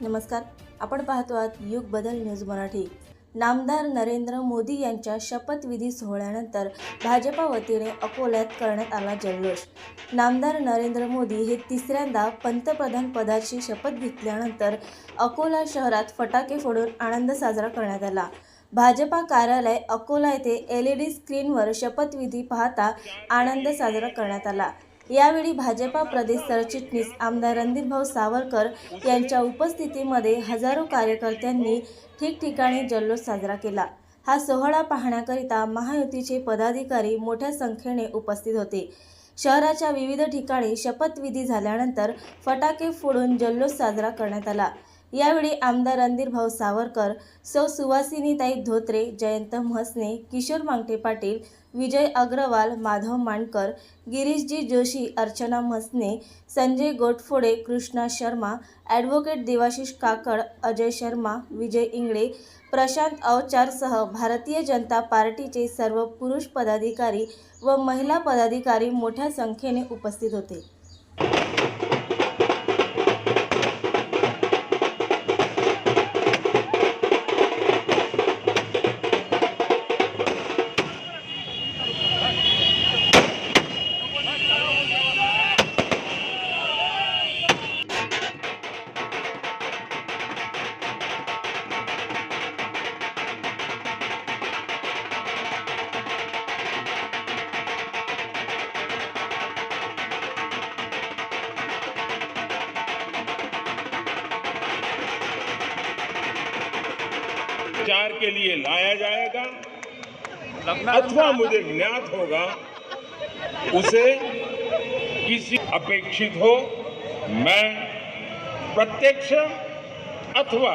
नमस्कार. आपण पाहतो आहात युग बदल न्यूज मराठी. नामदार नरेंद्र मोदी यांच्या शपथविधी सोहळ्यानंतर भाजपा वतीने अकोल्यात करण्यात आला जल्लोष. नामदार नरेंद्र मोदी हे तिसऱ्यांदा पंतप्रधान पदाची शपथ घेतल्यानंतर अकोला शहरात फटाके फोडून आनंद साजरा करण्यात आला. भाजपा कार्यालय अकोला येथे एल ई डी स्क्रीनवर शपथविधी पाहता आनंद साजरा करण्यात आला. यावेळी भाजपा प्रदेश सरचिटणीस आमदार रणदीपभाऊ सावरकर यांच्या उपस्थितीमध्ये हजारो कार्यकर्त्यांनी ठिकठिकाणी जल्लोष साजरा केला. हा सोहळा पाहण्याकरिता महायुतीचे पदाधिकारी मोठ्या संख्येने उपस्थित होते. शहराच्या विविध ठिकाणी शपथविधी झाल्यानंतर फटाके फोडून जल्लोष साजरा करण्यात आला. यावेळी आमदार रणधीर भाऊ सावरकर सौ सुवासिनीताई धोत्रे जयंत म्हसने किशोर मांगटे पाटील विजय अग्रवाल माधव मांडकर गिरीशजी जोशी अर्चना म्हसने संजय गोटफोडे कृष्णा शर्मा ॲडव्होकेट देवाशिष काकड अजय शर्मा विजय इंगळे प्रशांत अवचारसह भारतीय जनता पार्टीचे सर्व पुरुष पदाधिकारी व महिला पदाधिकारी मोठ्या संख्येने उपस्थित होते. विचार के लिए लाया जाएगा अथवा मुझे ज्ञात होगा उसे किसी अपेक्षित हो मैं प्रत्यक्ष अथवा